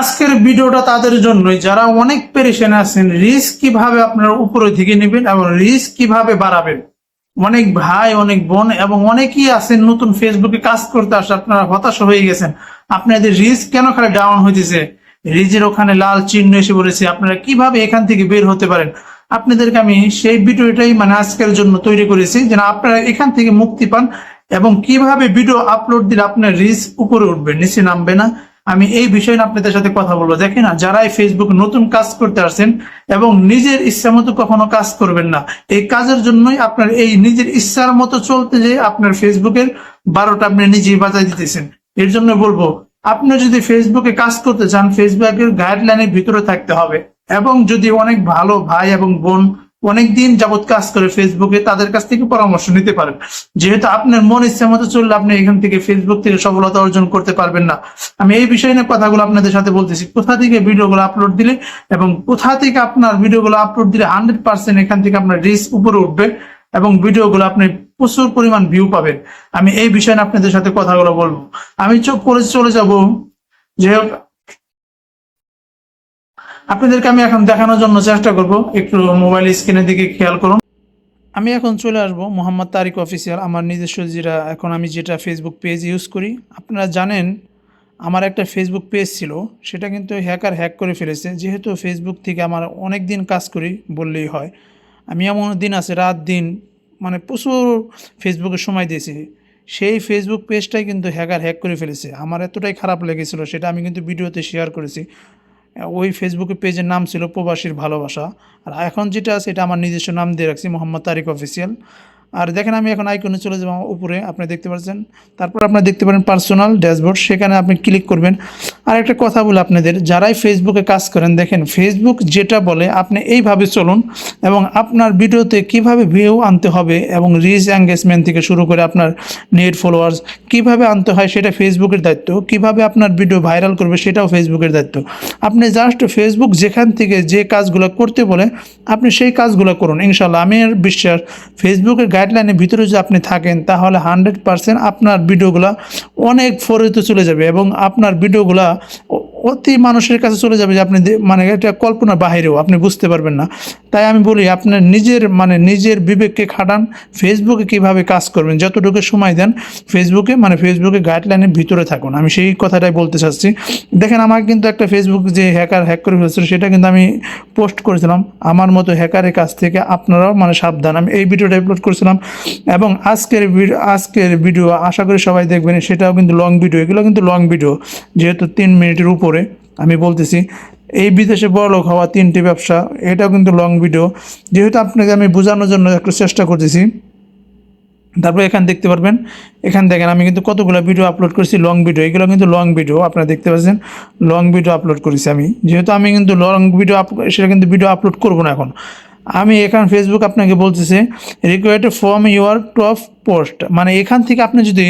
আজকের ভিডিওটা তাদের জন্যই। যারা অনেক পেরেশানে আছেন, রিস্ক কীভাবে আপনারা উপরে দিকে নেবেন এবং রিস্ক কীভাবে বাড়াবেন? অনেক ভাই, অনেক বোন এবং অনেকেই আছেন নতুন ফেসবুকে কাজ করতে আসে, আপনারা হতাশ হয়ে গেছেন। আপনাদের রিস্ক কেন খালি ডাউন হইতেছে? রিজের ওখানে লাল চিহ্ন এসে পড়েছে, আপনারা কীভাবে এখান থেকে বের হতে পারেন? আপনাদেরকে আমি সেই ভিডিওটাই মানে আজকের জন্য তৈরি করেছি, যেন আপনারা এখান থেকে মুক্তি পান এবং কীভাবে ভিডিও আপলোড দিলে আপনার রিস্ক উপরে উঠবে, নিচে নামবে না। আমি এই বিষয়ে নিয়ে আপনাদের সাথে কথা বলব। দেখেন না যারা এই ফেসবুক নতুন কাজ করতে আসছেন এবং নিজের ইচ্ছা মতো কখনো কাজ করবেন না, এই কাজের জন্যই আপনার এই নিজের ইচ্ছার মতো চলতে যে আপনার ফেসবুকের বারোটা আপনি নিজেই বাজায় দিতেছেন। এর জন্য বলব, আপনি যদি ফেসবুকে কাজ করতে চান ফেসবুকের গাইডলাইনের ভিতরে থাকতে হবে। এবং যদি অনেক ভালো ভাই এবং বোন অনেক দিন যাবত কাজ করে ফেসবুকে তাদের কাছ থেকে পরামর্শ নিতে পারেন। যেহেতু আপনার মন ইচ্ছা মতো চললে আপনি এখান থেকে ফেসবুক থেকে সফলতা অর্জন করতে পারবেন না। আমি এই বিষয় নিয়ে কথাগুলো আপনাদের সাথে বলতেছি। কোথা থেকে ভিডিওগুলো আপলোড দিলে এবং কোথা থেকে আপনার ভিডিওগুলো আপলোড দিলে হান্ড্রেড পার্সেন্ট এখান থেকে আপনার রিস্ক উপরে উঠবে এবং ভিডিওগুলো আপনি প্রচুর পরিমাণ ভিউ পাবেন। আমি এই বিষয়ে আপনাদের সাথে কথাগুলো বলব। আমি চোখ করে চলে যাব। যে আপনাদেরকে আমি এখন দেখানোর জন্য চেষ্টা করব। একটু মোবাইল স্ক্রিনের দিকে খেয়াল করুন। আমি এখন চলে আসব মোহাম্মদ তারিক অফিসিয়াল আমার নিজস্ব যেটা, এখন আমি যেটা ফেসবুক পেজ ইউজ করি। আপনারা জানেন, আমার একটা ফেসবুক পেজ ছিল, সেটা কিন্তু হ্যাকার হ্যাক করে ফেলেছে। যেহেতু ফেসবুক থেকে আমার অনেক দিন কাজ করি বললেই হয়। আমি এমন দিন আছে, রাত দিন মানে প্রচুর ফেসবুকে সময় দিয়েছি। সেই ফেসবুক পেজটাই কিন্তু হ্যাকার হ্যাক করে ফেলেছে। আমার এতটাই খারাপ লেগেছিল, সেটা আমি কিন্তু ভিডিওতে শেয়ার করেছি। ওই ফেসবুকে পেজের নাম ছিল প্রবাসীর ভালোবাসা। আর এখন যেটা আছে, এটা আমার নিজস্ব নাম দিয়ে রাখছি, মোহাম্মদ তারিক অফিসিয়াল আর দেখেন আমি এখন আইকনে চলে যাব উপরে, আপনি দেখতে পাচ্ছেন। তারপর আপনারা দেখতে পারেন পার্সোনাল ড্যাশবোর্ড সেখানে আপনি ক্লিক করবেন। আর একটা কথা বলে আপনাদের, যারাই ফেসবুকে কাজ করেন, দেখেন ফেসবুক যেটা বলে, আপনি এইভাবে চলুন এবং আপনার ভিডিওতে কীভাবে ভিউ আনতে হবে এবং রিচ এঙ্গেজমেন্ট থেকে শুরু করে আপনার নেট ফলোয়ার্স কীভাবে আনতে হয় সেটা ফেসবুকের দায়িত্ব, কীভাবে আপনার ভিডিও ভাইরাল করবে সেটাও ফেসবুকের দায়িত্ব। আপনি জাস্ট ফেসবুক যেখান থেকে যে কাজগুলো করতে বলে, আপনি সেই কাজগুলো করুন। ইনশাল্লাহ আমি বিশ্বাস ফেসবুকের গাইডলাইনের ভিতরে যদি আপনি থাকেন, তাহলে হান্ড্রেড পারসেন্ট আপনার ভিডিওগুলো অনেক ফরিতে চলে যাবে এবং আপনার ভিডিওগুলা অতি মানুষের কাছে চলে যাবে যে আপনি মানে এটা কল্পনার বাহিরেও, আপনি বুঝতে পারবেন না। তাই আমি বলি, আপনার নিজের মানে নিজের বিবেককে খাটান, ফেসবুকে কীভাবে কাজ করবেন, যতটুকু সময় দেন ফেসবুকে মানে ফেসবুকে গাইডলাইনের ভিতরে থাকুন। আমি সেই কথাটাই বলতে চাচ্ছি। দেখেন, আমার কিন্তু একটা ফেসবুক যে হ্যাকার হ্যাক করে ফেলেছিল, সেটা কিন্তু আমি পোস্ট করেছিলাম। আমার মতো হ্যাকারের কাছ থেকে আপনারাও মানে সাবধান। আমি এই ভিডিওটা আপলোড করেছিলাম এবং আজকের আজকের ভিডিও, আশা করি সবাই দেখবেন, সেটাও কিন্তু লং ভিডিও এগুলো কিন্তু লং ভিডিও যেহেতু তিন মিনিটের উপরে। আমি বলতেছি, এই বিদেশে বড়লোক হওয়া তিনটি ব্যবসা, এটাও কিন্তু লং ভিডিও যেহেতু আপনাকে আমি বোঝানোর জন্য একটু চেষ্টা করতেছি, তারপর এখানে দেখতে পারবেন। এখান দেখেন, আমি কিন্তু কতগুলো ভিডিও আপলোড করেছি লং ভিডিও এগুলো কিন্তু লং ভিডিও আপনারা দেখতে পাচ্ছেন। লং ভিডিও আপলোড করেছি আমি। যেহেতু আমি কিন্তু লং ভিডিও সেটা কিন্তু ভিডিও আপলোড করব না এখন। আমি এখান ফেসবুক আপনাকে বলতেছে required from your top post মানে এখান থেকে আপনি যদি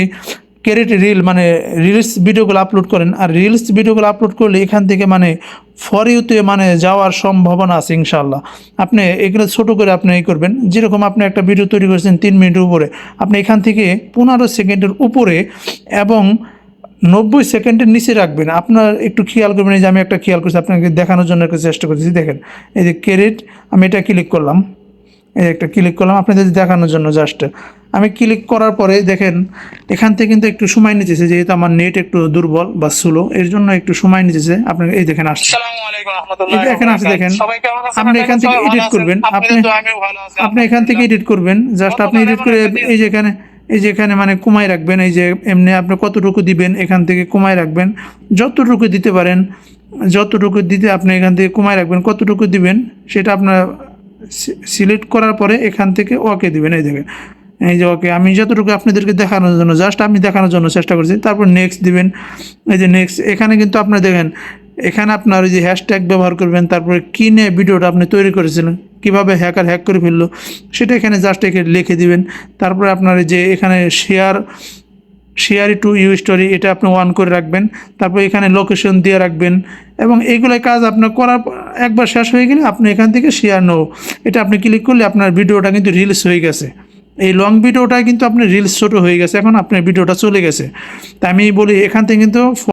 ক্যারেট রিল মানে রিলস ভিডিওগুলো আপলোড করেন। আর রিলস ভিডিওগুলো আপলোড করলে এখান থেকে মানে ফর ইউতে মানে যাওয়ার সম্ভাবনা আছে ইনশাল্লাহ আপনি এগুলো ছোটো করে আপনি এই করবেন। যেরকম আপনি একটা ভিডিও তৈরি করেছেন তিন মিনিটের উপরে। আপনি এখান থেকে পনেরো সেকেন্ডের উপরে এবং নব্বই সেকেন্ডের নিচে রাখবেন। আপনার একটু খেয়াল করবেন, এই যে আমি একটা খেয়াল করছি, আপনাকে দেখানোর জন্য একটা চেষ্টা করছি। দেখেন, এই যে ক্যারেট আমি এটা ক্লিক করলাম। এই একটা ক্লিক করলাম আপনাদের দেখানোর জন্য জাস্ট আমি ক্লিক করার পরে দেখেন এখান থেকে কিন্তু একটু সময় নিতেছে যেহেতু আমার নেট একটু দুর্বল বা স্লো এর জন্য একটু সময় নিতেছে। আপনার এই দেখেন আসছে। এখানে দেখেন। আপনি এখান থেকে আছেন? করবেন। আপনি- আপনি আপনি এখান থেকে এডিট করবেন। জাস্ট আপনি এডিট করে এই যে এখানে এই যে এখানে মানে কমাই রাখবেন। এই যে এমনি আপনি কতটুকু দিবেন এখান থেকে কমাই রাখবেন। যতটুকু দিতে পারেন যতটুকু দিতে আপনি এখান থেকে কমাই রাখবেন কতটুকু দিবেন সেটা আপনার সিলেক্ট করার পরে এখান থেকে ওকে দিবেন, এই দেখেন। এই যে ওকে, আমি যতটুকু আপনাদেরকে দেখানোর জন্য জাস্ট আমি দেখানোর জন্য চেষ্টা করছি, তারপর নেক্সট দিবেন। এই যে নেক্সট এখানে কিন্তু আপনার দেখেন, এখানে আপনার ওই যে হ্যাশট্যাগ ব্যবহার করবেন, তারপরে কী ভিডিওটা আপনি তৈরি করেছিলেন, কীভাবে হ্যাকার হ্যাক করে ফেলল, সেটা এখানে জাস্ট লিখে দিবেন। তারপরে আপনার যে এখানে share share to you story এটা আপনি ওয়ান করে রাখবেন। তারপর এখানে লোকেশন দিয়ে রাখবেন। এবং এইগুলো কাজ আপনার করার একবার শেষ হয়ে গেলে আপনি এখান থেকে শেয়ার নো এটা আপনি ক্লিক করলে আপনার ভিডিওটা কিন্তু রিলস হয়ে গেছে। এই লং ভিডিওটা কিন্তু আপনি রিলস ছোটো হয়ে গেছে। এখন আপনার ভিডিওটা চলে গেছে। তাই আমি বলি, এখান থেকে কিন্তু